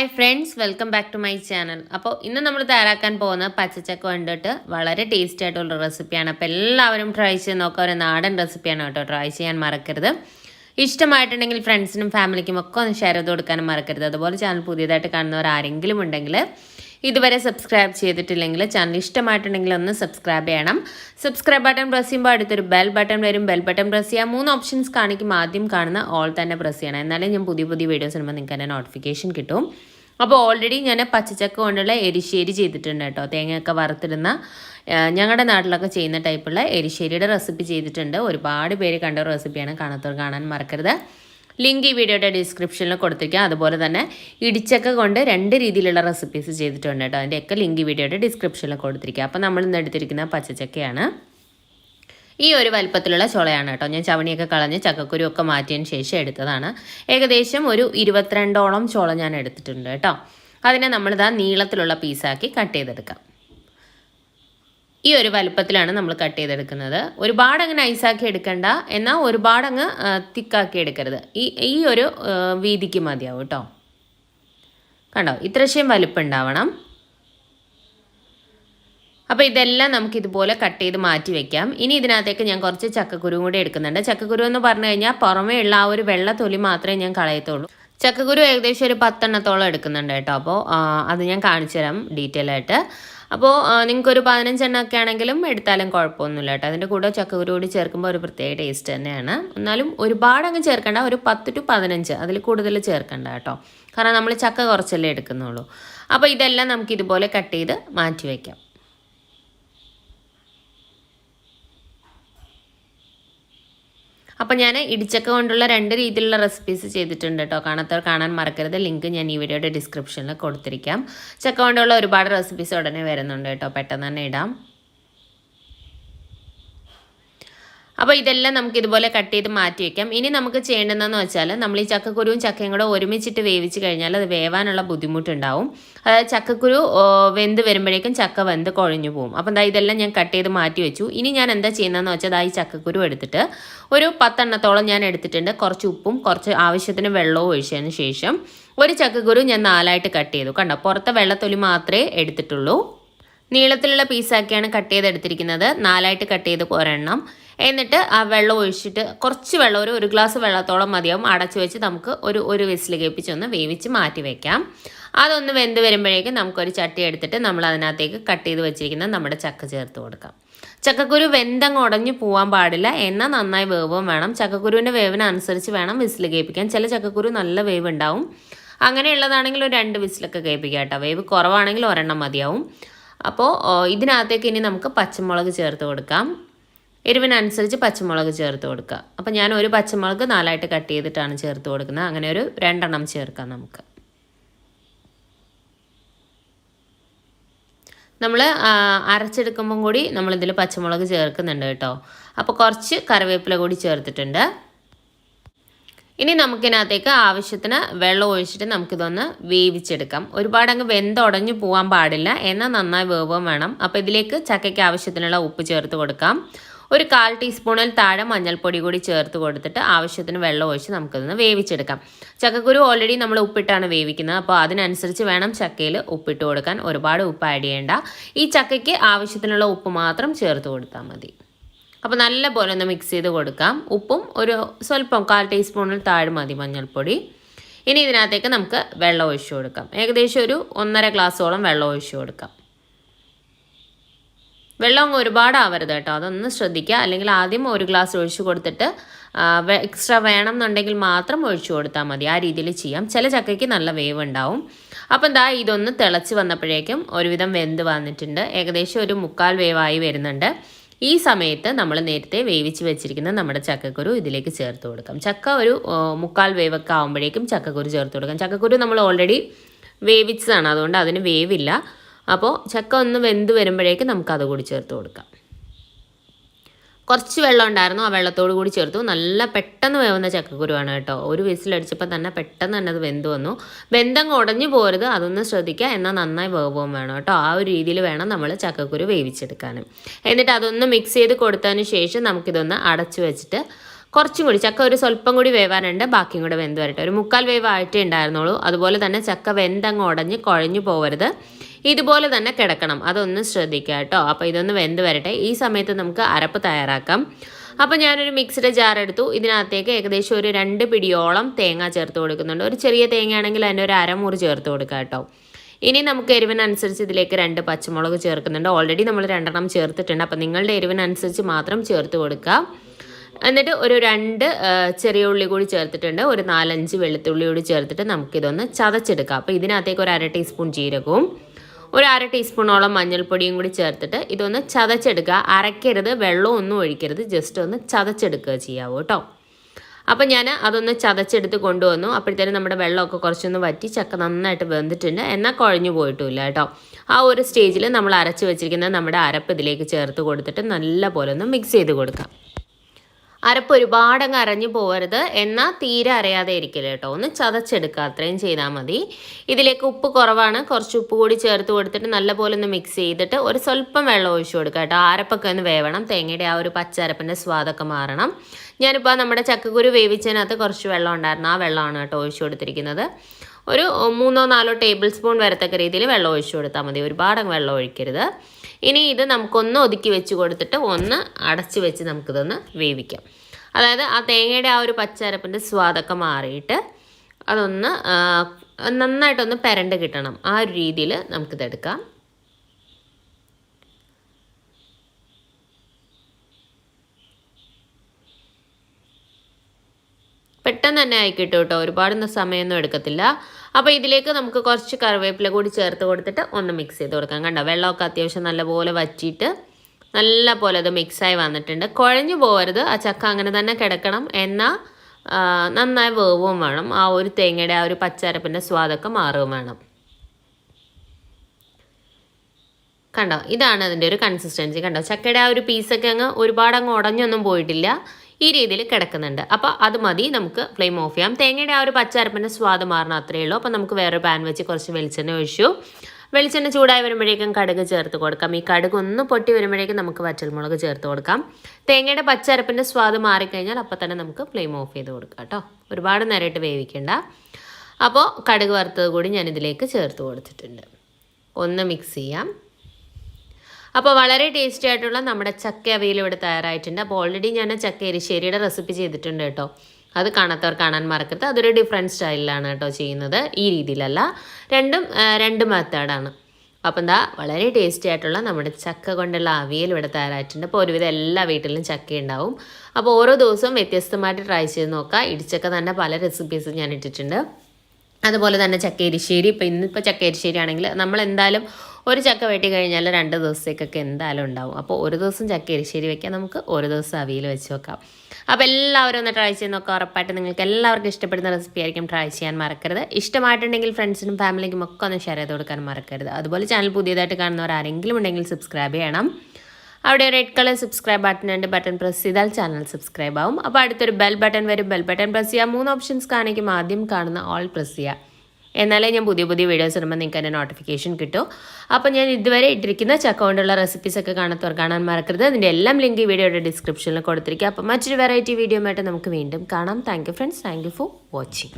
Hi friends welcome back to my channel അപ്പോൾ ഇന്ന് നമ്മൾ തയ്യാറാക്കാൻ പോകുന്ന പച്ചച്ചക്ക കണ്ടിട്ട് വളരെ ടേസ്റ്റി ആയിട്ടുള്ള റെസിപ്പിയാണ് അപ്പോൾ എല്ലാവരും ട്രൈ ചെയ്ത് നോക്കുക. ഒരു നാടൻ റെസിപ്പിയാണ് കേട്ടോ. ട്രൈ ചെയ്യാൻ മറക്കരുത്. ഇഷ്ടമായിട്ടുണ്ടെങ്കിൽ ഫ്രണ്ട്സിനും ഫാമിലിക്കും ഒക്കെ ഒന്ന് ഷെയർ ചെയ്ത് കൊടുക്കാനും മറക്കരുത്. അതുപോലെ ചാനൽ പുതിയതായിട്ട് കാണുന്നവർ ആരെങ്കിലും ഉണ്ടെങ്കിൽ ഇതുവരെ സബ്സ്ക്രൈബ് ചെയ്തിട്ടില്ലെങ്കിൽ ചാനൽ ഇഷ്ടമായിട്ടുണ്ടെങ്കിൽ ഒന്ന് സബ്സ്ക്രൈബ് ചെയ്യണം. സബ്സ്ക്രൈബ് ബട്ടൺ പ്രസ് ചെയ്യുമ്പോൾ അടുത്തൊരു ബെൽ ബട്ടൺ വരും. ബെൽ ബട്ടൺ പ്രസ് ചെയ്യാം മൂന്ന് ഓപ്ഷൻസ് കാണിക്കും. ആദ്യം കാണുന്ന ഓൾ തന്നെ പ്രസ് ചെയ്യണം. എന്നാലേ ഞാൻ പുതിയ പുതിയ വീഡിയോസ് ഇടുമ്പോൾ നിങ്ങൾക്ക് എന്റെ നോട്ടിഫിക്കേഷൻ കിട്ടും. അപ്പോൾ ഓൾറെഡി ഞാൻ പച്ചച്ചക്ക കൊണ്ടുള്ള എരിശ്ശേരി ചെയ്തിട്ടുണ്ട് കേട്ടോ. തേങ്ങയൊക്കെ വറുത്തിടുന്ന ഞങ്ങളുടെ നാട്ടിലൊക്കെ ചെയ്യുന്ന ടൈപ്പുള്ള എരിശ്ശേരിയുടെ റെസിപ്പി ചെയ്തിട്ടുണ്ട്. ഒരുപാട് പേര് കണ്ട റെസിപ്പിയാണ് കാണാത്തവർ കാണാൻ മറക്കരുത്. ലിങ്ക് ഈ വീഡിയോയുടെ ഡിസ്ക്രിപ്ഷനിൽ കൊടുത്തിരിക്കാം അതുപോലെ തന്നെ ഇടിച്ചക്ക കൊണ്ട് രണ്ട് രീതിയിലുള്ള റെസിപ്പീസ് ചെയ്തിട്ടുണ്ട് കേട്ടോ. അതിന്റെയൊക്കെ ലിങ്ക് ഈ വീഡിയോയുടെ ഡിസ്ക്രിപ്ഷനിൽ കൊടുത്തിരിക്കുക അപ്പോൾ നമ്മൾ ഇന്ന് എടുത്തിരിക്കുന്ന പച്ചച്ചക്കയാണ്. ഈ ഒരു വലുപ്പത്തിലുള്ള ചുളയാണ് കേട്ടോ. ഞാൻ ചവണിയൊക്കെ കളഞ്ഞ് ചക്കക്കുരു ഒക്കെ മാറ്റിയതിന് ശേഷം എടുത്തതാണ്. ഏകദേശം ഒരു ഇരുപത്തിരണ്ടോളം ചുള ഞാൻ എടുത്തിട്ടുണ്ട് കേട്ടോ. അതിനെ നമ്മളിതാ നീളത്തിലുള്ള പീസാക്കി കട്ട് ചെയ്തെടുക്കാം. ഈ ഒരു വലുപ്പത്തിലാണ് നമ്മൾ കട്ട് ചെയ്തെടുക്കുന്നത്. ഒരുപാട് അങ്ങ് നൈസാക്കി എടുക്കണ്ട. എന്നാൽ ഒരുപാട് അങ്ങ് തിക്കാക്കി എടുക്കരുത്. ഈ ഈ ഒരു വീതിക്ക് മതിയാവും കേട്ടോ. കണ്ടോ? ഇത്രശ്ശേം വലുപ്പം ഉണ്ടാവണം. അപ്പോൾ ഇതെല്ലാം നമുക്ക് ഇതുപോലെ കട്ട് ചെയ്ത് മാറ്റി വെക്കാം. ഇനി ഇതിനകത്തേക്ക് ഞാൻ കുറച്ച് ചക്കക്കുരു കൂടി എടുക്കുന്നുണ്ട്. ചക്കക്കുരു എന്ന് പറഞ്ഞു കഴിഞ്ഞാൽ പുറമേ ഉള്ള ആ ഒരു വെള്ള തൊലി മാത്രമേ ഞാൻ കളയത്തുള്ളൂ. ചക്കക്കുരു ഏകദേശം ഒരു പത്തെണ്ണത്തോളം എടുക്കുന്നുണ്ട് കേട്ടോ. അപ്പോൾ അത് ഞാൻ കാണിച്ചു തരാം ഡീറ്റെയിൽ ആയിട്ട്. അപ്പോൾ നിങ്ങൾക്കൊരു പതിനഞ്ചെണ്ണം ഒക്കെ ആണെങ്കിലും എടുത്താലും കുഴപ്പമൊന്നുമില്ല കേട്ടോ. അതിന്റെ കൂടെ ചക്കക്കുരു കൂടി ചേർക്കുമ്പോൾ ഒരു പ്രത്യേക ടേസ്റ്റ് തന്നെയാണ്. എന്നാലും ഒരുപാട് അങ്ങ് ചേർക്കണ്ട. ഒരു പത്ത് ടു പതിനഞ്ച് അതിൽ കൂടുതൽ ചേർക്കേണ്ട കേട്ടോ. കാരണം നമ്മൾ ചക്ക കുറച്ചല്ലേ എടുക്കുന്നുള്ളൂ. അപ്പോൾ ഇതെല്ലാം നമുക്ക് ഇതുപോലെ കട്ട് ചെയ്ത് മാറ്റി വയ്ക്കാം അപ്പോൾ ഞാൻ ഇടിച്ചക്ക കൊണ്ടുള്ള രണ്ട് രീതിയിലുള്ള റെസിപ്പീസ് ചെയ്തിട്ടുണ്ട് കേട്ടോ കാണാത്തവർ കാണാൻ മറക്കരുത്. ലിങ്ക് ഞാൻ ഈ വീഡിയോയുടെ ഡിസ്ക്രിപ്ഷനിൽ കൊടുത്തിരിക്കാം. ചക്ക കൊണ്ടുള്ള ഒരുപാട് റെസിപ്പീസ് ഉടനെ വരുന്നുണ്ട് കേട്ടോ പെട്ടെന്ന് തന്നെ ഇടാം. അപ്പോൾ ഇതെല്ലാം നമുക്ക് ഇതുപോലെ കട്ട് ചെയ്ത് മാറ്റി വെക്കാം. ഇനി നമുക്ക് ചെയ്യേണ്ടതെന്ന് വെച്ചാൽ നമ്മൾ ഈ ചക്കക്കുരുവും ചക്കയും കൂടെ ഒരുമിച്ചിട്ട് വേവിച്ച് കഴിഞ്ഞാൽ അത് വേവാനുള്ള ബുദ്ധിമുട്ടുണ്ടാവും. അതായത് ചക്കക്കുരു വെന്ത് വരുമ്പോഴേക്കും ചക്ക വെന്ത് കുഴഞ്ഞു പോകും അപ്പം ദാ ഇതെല്ലാം ഞാൻ കട്ട് ചെയ്ത് മാറ്റി വെച്ചു. ഇനി ഞാൻ എന്താ ചെയ്യുന്നതെന്ന് വെച്ചാൽ ദാ ഈ ചക്കക്കുരു എടുത്തിട്ട് ഒരു പത്തെണ്ണത്തോളം ഞാൻ എടുത്തിട്ടുണ്ട്. കുറച്ച് ഉപ്പും കുറച്ച് ആവശ്യത്തിന് വെള്ളവും ഒഴിച്ചതിന് ശേഷം ഒരു ചക്കക്കുരു ഞാൻ നാലായിട്ട് കട്ട് ചെയ്തു. കണ്ടോ? പുറത്തെ വെള്ളത്തൊലി മാത്രമേ എടുത്തിട്ടുള്ളൂ. നീളത്തിലുള്ള പീസാക്കിയാണ് കട്ട് ചെയ്തെടുത്തിരിക്കുന്നത്. നാലായിട്ട് കട്ട് ചെയ്ത് ഒരെണ്ണം. എന്നിട്ട് ആ വെള്ളം ഒഴിച്ചിട്ട് കുറച്ച് വെള്ളം ഒരു ഒരു ഗ്ലാസ് വെള്ളത്തോളം മതിയാവും. അടച്ചു വെച്ച് നമുക്ക് ഒരു ഒരു വിസിൽ കേൾപ്പിച്ചൊന്ന് വേവിച്ച് മാറ്റി വെക്കാം. അതൊന്ന് വെന്ത് വരുമ്പോഴേക്കും നമുക്കൊരു ചട്ടി എടുത്തിട്ട് നമ്മൾ അതിനകത്തേക്ക് കട്ട് ചെയ്ത് വെച്ചിരിക്കുന്ന നമ്മുടെ ചക്ക ചേർത്ത് കൊടുക്കാം. ചക്കക്കുരു വെന്തങ്ങ് ഉടഞ്ഞു പോകാൻ പാടില്ല. എണ്ണ നന്നായി വേവും വേണം. ചക്കക്കുരുവിന്റെ വേവിനനുസരിച്ച് വേണം വിസിൽ കേൾപ്പിക്കാൻ. ചില ചക്കക്കുരു നല്ല വേവ് ഉണ്ടാവും അങ്ങനെയുള്ളതാണെങ്കിൽ ഒരു രണ്ട് വിസിലൊക്കെ കേൾപ്പിക്കാം കേട്ടോ. വേവ് കുറവാണെങ്കിൽ ഒരെണ്ണം മതിയാവും. അപ്പോൾ ഇതിനകത്തേക്ക് ഇനി നമുക്ക് പച്ചമുളക് ചേർത്ത് കൊടുക്കാം. എരിവിനനുസരിച്ച് പച്ചമുളക് ചേർത്ത് കൊടുക്കുക. അപ്പോൾ ഞാൻ ഒരു പച്ചമുളക് നാലായിട്ട് കട്ട് ചെയ്തിട്ടാണ് ചേർത്ത് കൊടുക്കുന്നത്. അങ്ങനെ ഒരു രണ്ടെണ്ണം ചേർക്കാം നമുക്ക്. നമ്മൾ അരച്ചെടുക്കുമ്പം കൂടി നമ്മളിതിൽ പച്ചമുളക് ചേർക്കുന്നുണ്ട് കേട്ടോ. അപ്പോൾ കുറച്ച് കറിവേപ്പില കൂടി ചേർത്തിട്ടുണ്ട്. ഇനി നമുക്കിനകത്തേക്ക് ആവശ്യത്തിന് വെള്ളം ഒഴിച്ചിട്ട് നമുക്കിതൊന്ന് വേവിച്ചെടുക്കാം. ഒരുപാട് അങ്ങ് വെന്തുടഞ്ഞു പോകാൻ പാടില്ല. എന്നാൽ നന്നായി വേവും വേണം. അപ്പോൾ ഇതിലേക്ക് ചക്കയ്ക്ക് ആവശ്യത്തിനുള്ള ഉപ്പ് ചേർത്ത് കൊടുക്കാം. ഒരു കാൽ ടീസ്പൂണിൽ താഴെ മഞ്ഞൾപ്പൊടി കൂടി ചേർത്ത് കൊടുത്തിട്ട് ആവശ്യത്തിന് വെള്ളം ഒഴിച്ച് നമുക്കിതൊന്ന് വേവിച്ചെടുക്കാം. ചക്കക്കുരു ഓൾറെഡി നമ്മൾ ഉപ്പിട്ടാണ് വേവിക്കുന്നത്. അപ്പോൾ അതിനനുസരിച്ച് വേണം ചക്കയിൽ ഉപ്പിട്ട് കൊടുക്കാൻ. ഒരുപാട് ഉപ്പ് ആഡ് ചെയ്യേണ്ട. ഈ ചക്കയ്ക്ക് ആവശ്യത്തിനുള്ള ഉപ്പ് മാത്രം ചേർത്ത് കൊടുത്താൽ മതി. അപ്പോൾ നല്ല പോലെ ഒന്ന് മിക്സ് ചെയ്ത് കൊടുക്കാം. ഉപ്പും ഒരു സ്വല്പം കാൽ ടീസ്പൂണിൽ താഴെ മതി മഞ്ഞൾപ്പൊടി. ഇനി ഇതിനകത്തേക്ക് നമുക്ക് വെള്ളം ഒഴിച്ചു കൊടുക്കാം. ഏകദേശം ഒരു ഒന്നര ഗ്ലാസ്സോളം വെള്ളം ഒഴിച്ചു കൊടുക്കാം. വെള്ളം ഒരുപാട് ആവരുത് കേട്ടോ. അതൊന്ന് ശ്രദ്ധിക്കുക. അല്ലെങ്കിൽ ആദ്യം ഒരു ഗ്ലാസ് ഒഴിച്ചു കൊടുത്തിട്ട് എക്സ്ട്രാ വേണം എന്നുണ്ടെങ്കിൽ മാത്രം ഒഴിച്ചു കൊടുത്താൽ മതി. ആ രീതിയിൽ ചെയ്യാം. ചില ചക്കയ്ക്ക് നല്ല വേവ് ഉണ്ടാവും. അപ്പം എന്താ ഇതൊന്ന് തിളച്ച് വന്നപ്പോഴേക്കും ഒരുവിധം വെന്ത് വന്നിട്ടുണ്ട്. ഏകദേശം ഒരു മുക്കാൽ വേവായി വരുന്നുണ്ട്. ഈ സമയത്ത് നമ്മൾ നേരത്തെ വേവിച്ച് വെച്ചിരിക്കുന്ന നമ്മുടെ ചക്കക്കുരു ഇതിലേക്ക് ചേർത്ത് കൊടുക്കാം. ചക്ക ഒരു മുക്കാൽ വേവൊക്കെ ആകുമ്പോഴേക്കും ചക്കക്കുരു ചേർത്ത് കൊടുക്കാം. ചക്കക്കുരു നമ്മൾ ഓൾറെഡി വേവിച്ചതാണ്. അതുകൊണ്ട് അതിന് വേവില്ല. അപ്പോൾ ചക്ക ഒന്ന് വെന്ത് വരുമ്പോഴേക്ക് നമുക്ക് അത് കൂടി ചേർത്ത് കൊടുക്കാം. കുറച്ച് വെള്ളം ഉണ്ടായിരുന്നു ആ വെള്ളത്തോട് കൂടി ചേർത്തു. നല്ല പെട്ടെന്ന് വേവുന്ന ചക്കക്കുരുവാണ് കേട്ടോ. ഒരു വിസിലടിച്ചപ്പോൾ തന്നെ പെട്ടെന്ന് തന്നെ അത് വെന്ത് വന്നു. ബന്ധം ഉടഞ്ഞു പോരുത് അതൊന്ന് ശ്രദ്ധിക്കുക എന്നാൽ നന്നായി വേവും വേണം കേട്ടോ. ആ ഒരു രീതിയിൽ വേണം നമ്മൾ ചക്കക്കുരു വേവിച്ചെടുക്കാനും എന്നിട്ട് അതൊന്ന് മിക്സ് ചെയ്ത് കൊടുത്തതിന് ശേഷം നമുക്കിതൊന്ന് അടച്ചു വെച്ചിട്ട് കുറച്ചും കൂടി ചക്ക ഒരു സ്വല്പം കൂടി വേവാനുണ്ട് ബാക്കിയും കൂടെ വെന്ത് വരട്ടെ. ഒരു മുക്കാൽ വേവ് ആയിട്ടേ ഉണ്ടായിരുന്നുള്ളൂ. അതുപോലെ തന്നെ ചക്ക വെന്തങ്ങ് ഉടഞ്ഞ് കുഴഞ്ഞു പോകരുത് ഇതുപോലെ തന്നെ കിടക്കണം. അതൊന്ന് ശ്രദ്ധിക്കുക കേട്ടോ. അപ്പോൾ ഇതൊന്ന് വെന്ത് വരട്ടെ. ഈ സമയത്ത് നമുക്ക് അരപ്പ് തയ്യാറാക്കാം. അപ്പോൾ ഞാനൊരു മിക്സ്ഡ് ജാർ എടുത്തു. ഇതിനകത്തേക്ക് ഏകദേശം ഒരു രണ്ട് പിടിയോളം തേങ്ങ ചേർത്ത് കൊടുക്കുന്നുണ്ട്. ഒരു ചെറിയ തേങ്ങയാണെങ്കിൽ അതിന്റെ ഒരു അരമുറി ചേർത്ത് കൊടുക്കുക കേട്ടോ. ഇനി നമുക്ക് എരിവിനനുസരിച്ച് ഇതിലേക്ക് രണ്ട് പച്ചമുളക് ചേർക്കുന്നുണ്ട്. ഓൾറെഡി നമ്മൾ രണ്ടെണ്ണം ചേർത്തിട്ടുണ്ട്. അപ്പോൾ നിങ്ങളുടെ എരിവിനനുസരിച്ച് മാത്രം ചേർത്ത് കൊടുക്കുക. എന്നിട്ട് ഒരു രണ്ട് ചെറിയ ഉള്ളി കൂടി ചേർത്തിട്ടുണ്ട്. ഒരു നാലഞ്ച് വെളുത്തുള്ളി കൂടി ചേർത്തിട്ട് നമുക്കിതൊന്ന് ചതച്ചെടുക്കാം. അപ്പോൾ ഇതിനകത്തേക്ക് ഒരു അര ടീസ്പൂൺ ജീരകവും ഒരു അര ടീസ്പൂണോളം മഞ്ഞൾപ്പൊടിയും കൂടി ചേർത്തിട്ട് ഇതൊന്ന് ചതച്ചെടുക്കുക. അരക്കരുത് വെള്ളം ഒന്നും ഒഴിക്കരുത്. ജസ്റ്റ് ഒന്ന് ചതച്ചെടുക്കുക ചെയ്യാവൂ കേട്ടോ. അപ്പം ഞാൻ അതൊന്ന് ചതച്ചെടുത്ത് കൊണ്ടുവന്നു. അപ്പോഴത്തേനും നമ്മുടെ വെള്ളമൊക്കെ കുറച്ചൊന്ന് വറ്റി ചക്ക നന്നായിട്ട് വെന്തിട്ടുണ്ട്. എന്നാൽ കുഴഞ്ഞു പോയിട്ടില്ല കേട്ടോ. ആ ഒരു സ്റ്റേജിൽ നമ്മൾ അരച്ച് വെച്ചിരിക്കുന്ന നമ്മുടെ അരപ്പ് ഇതിലേക്ക് ചേർത്ത് കൊടുത്തിട്ട് നല്ല പോലെ ഒന്ന് മിക്സ് ചെയ്ത് കൊടുക്കാം. അരപ്പ് ഒരുപാടങ്ങ് അരഞ്ഞു പോകരുത് എന്നാൽ തീരെ അരയാതെ ഇരിക്കില്ല കേട്ടോ. ഒന്ന് ചതച്ചെടുക്കുക അത്രയും ചെയ്താൽ മതി. ഇതിലേക്ക് ഉപ്പ് കുറവാണ്. കുറച്ച് ഉപ്പ് കൂടി ചേർത്ത് കൊടുത്തിട്ട് നല്ലപോലെ ഒന്ന് മിക്സ് ചെയ്തിട്ട് ഒരു സ്വല്പം വെള്ളം ഒഴിച്ചു കൊടുക്കുക കേട്ടോ. അരപ്പൊക്കെ ഒന്ന് വേവണം. തേങ്ങയുടെ ആ ഒരു പച്ചരപ്പിന്റെ സ്വാദൊക്കെ മാറണം. ഞാനിപ്പോൾ നമ്മുടെ ചക്കക്കുരു വേവിച്ചതിനകത്ത് കുറച്ച് വെള്ളം ഉണ്ടായിരുന്നു. ആ വെള്ളമാണ് കേട്ടോ ഒഴിച്ചു കൊടുത്തിരിക്കുന്നത്. ഒരു മൂന്നോ നാലോ ടേബിൾ സ്പൂൺ വരത്തക്ക രീതിയിൽ വെള്ളം ഒഴിച്ചു കൊടുത്താൽ മതി. ഒരുപാട് വെള്ളം ഒഴിക്കരുത്. ഇനി ഇത് നമുക്കൊന്ന് ഒതുക്കി വെച്ച് കൊടുത്തിട്ട് ഒന്ന് അടച്ച് വെച്ച് നമുക്കിതൊന്ന് വേവിക്കാം. അതായത് ആ തേങ്ങയുടെ ആ ഒരു പച്ചരപ്പിന്റെ സ്വാദൊക്കെ മാറിയിട്ട് അതൊന്ന് നന്നായിട്ടൊന്ന് പെരണ്ട് കിട്ടണം. ആ ഒരു രീതിയിൽ നമുക്കിതെടുക്കാം. പെട്ടെന്ന് തന്നെ ആയി കിട്ടും കേട്ടോ. ഒരുപാട് സമയമൊന്നും എടുക്കത്തില്ല. അപ്പോൾ ഇതിലേക്ക് നമുക്ക് കുറച്ച് കറിവേപ്പില കൂടി ചേർത്ത് കൊടുത്തിട്ട് ഒന്ന് മിക്സ് ചെയ്ത് കൊടുക്കാം. കണ്ടോ? വെള്ളമൊക്കെ അത്യാവശ്യം നല്ലപോലെ വറ്റിയിട്ട് നല്ല പോലെ അത് മിക്സായി വന്നിട്ടുണ്ട്. കുഴഞ്ഞു പോകരുത്. ആ ചക്ക അങ്ങനെ തന്നെ കിടക്കണം. എന്നാൽ നന്നായി വേവും വേണം. ആ ഒരു തേങ്ങയുടെ ആ ഒരു പച്ചരപ്പിന്റെ സ്വാദൊക്കെ മാറുകയും വേണം. കണ്ടോ? ഇതാണ് അതിന്റെ ഒരു കൺസിസ്റ്റൻസി കണ്ടോ? ചക്കയുടെ ആ ഒരു പീസൊക്കെ അങ്ങ് ഒരുപാട് അങ്ങ് ഉടഞ്ഞൊന്നും പോയിട്ടില്ല. ഈ രീതിയിൽ കിടക്കുന്നുണ്ട്. അപ്പോൾ അത് മതി നമുക്ക് ഫ്ലെയിം ഓഫ് ചെയ്യാം. തേങ്ങയുടെ ആ ഒരു പച്ചരപ്പിന്റെ സ്വാദ് മാറണം അത്രയേ ഉള്ളൂ. അപ്പോൾ നമുക്ക് വേറെ പാൻ വെച്ച് കുറച്ച് വെളിച്ചെണ്ണ ഒഴിച്ചു. വെളിച്ചെണ്ണ ചൂടായി വരുമ്പോഴേക്കും കടുക് ചേർത്ത് കൊടുക്കാം. ഈ കടുക് ഒന്ന് പൊട്ടി വരുമ്പോഴേക്കും നമുക്ക് വറ്റൽമുളക് ചേർത്ത് കൊടുക്കാം. തേങ്ങയുടെ പച്ചരപ്പിന്റെ സ്വാദ് മാറിക്കഴിഞ്ഞാൽ അപ്പോൾ തന്നെ നമുക്ക് ഫ്ലെയിം ഓഫ് ചെയ്ത് കൊടുക്കാം കേട്ടോ. ഒരുപാട് നേരമായിട്ട് വേവിക്കണ്ട. അപ്പോൾ കടുക് വറുത്തത് കൂടി ഞാനിതിലേക്ക് ചേർത്ത് കൊടുത്തിട്ടുണ്ട്. ഒന്ന് മിക്സ് ചെയ്യാം. അപ്പോൾ വളരെ ടേസ്റ്റി ആയിട്ടുള്ള നമ്മുടെ ചക്ക അവയിൽ ഇവിടെ തയ്യാറായിട്ടുണ്ട്. അപ്പോൾ ഓൾറെഡി ഞാൻ ചക്ക എരിശ്ശേരിയുടെ റെസിപ്പി ചെയ്തിട്ടുണ്ട് കേട്ടോ. അത് കാണാത്തവർ കാണാൻ മറക്കരുത്. അതൊരു ഡിഫറെന്റ് സ്റ്റൈലിലാണ് കേട്ടോ ചെയ്യുന്നത്. ഈ രീതിയിലല്ല. രണ്ടും രണ്ട് മെത്തേഡാണ് അപ്പം എന്താ വളരെ ടേസ്റ്റി ആയിട്ടുള്ള നമ്മുടെ ചക്ക കൊണ്ടുള്ള അവിയൽ ഇവിടെ തയ്യാറായിട്ടുണ്ട്. അപ്പോൾ ഒരുവിധം എല്ലാ വീട്ടിലും ചക്ക ഉണ്ടാവും. അപ്പോൾ ഓരോ ദിവസവും വ്യത്യസ്തമായിട്ട് ട്രൈ ചെയ്ത് നോക്കുക ഇടിച്ചക്ക തന്നെ പല റെസിപ്പീസും ഞാൻ ഇട്ടിട്ടുണ്ട്. അതുപോലെ തന്നെ ചക്കേരിശ്ശേരി. ഇപ്പോൾ ഇന്നിപ്പോൾ ചക്കേരിശ്ശേരി ആണെങ്കിൽ നമ്മൾ എന്തായാലും ഒരു ചക്ക വെട്ടി കഴിഞ്ഞാൽ രണ്ട് ദിവസത്തേക്കൊക്കെ എന്തായാലും ഉണ്ടാവും. അപ്പോൾ ഒരു ദിവസം ചക്കരിശ്ശേരി വെക്കാം നമുക്ക് ഒരു ദിവസം അവിയൽ വെച്ച് വെക്കാം. അപ്പോൾ എല്ലാവരും ഒന്ന് ട്രൈ ചെയ്ത് നോക്കാം. ഉറപ്പായിട്ട് നിങ്ങൾക്ക് എല്ലാവർക്കും ഇഷ്ടപ്പെടുന്ന റെസിപ്പി ആയിരിക്കും ട്രൈ ചെയ്യാൻ മറക്കരുത്. ഇഷ്ടമായിട്ടുണ്ടെങ്കിൽ ഫ്രണ്ട്സിനും ഫാമിലിക്കും ഒക്കെ ഒന്ന് ഷെയർ ചെയ്ത് കൊടുക്കാൻ മറക്കരുത്. അതുപോലെ ചാനൽ പുതിയതായിട്ട് കാണുന്നവർ ആരെങ്കിലും ഉണ്ടെങ്കിൽ സബ്സ്ക്രൈബ് ചെയ്യണം. അവിടെ റെഡ് കളർ സബ്സ്ക്രൈബ് ബട്ടൺ ഉണ്ട് ബട്ടൺ പ്രസ് ചെയ്താൽ ചാനൽ സബ്സ്ക്രൈബ് ആവും. അപ്പോൾ അടുത്തൊരു ബെൽ ബട്ടൺ വരും. ബെൽ ബട്ടൺ പ്രസ് ചെയ്യുക മൂന്ന് ഓപ്ഷൻസ് കാണിക്കും. ആദ്യം കാണുന്ന ഓൾ പ്രസ് ചെയ്യുക എന്നാലേ ഞാൻ പുതിയ പുതിയ വീഡിയോസ് വരുമ്പോൾ നിങ്ങൾക്ക് എന്റെ നോട്ടിഫിക്കേഷൻ കിട്ടും. അപ്പോൾ ഞാൻ ഇതുവരെ ഇട്ടിരിക്കുന്ന ചക്ക റെസിപ്പീസ് ഒക്കെ കാണാത്തവർ കാണാൻ മറക്കരുത്. അതിന്റെ എല്ലാം ലിങ്ക് ഈ വീഡിയോയുടെ ഡിസ്ക്രിപ്ഷനിൽ കൊടുത്തിരിക്കുക അപ്പോൾ മറ്റൊരു വെറൈറ്റി വീഡിയോ നമുക്ക് വീണ്ടും കാണാം. Thank friends thank for watching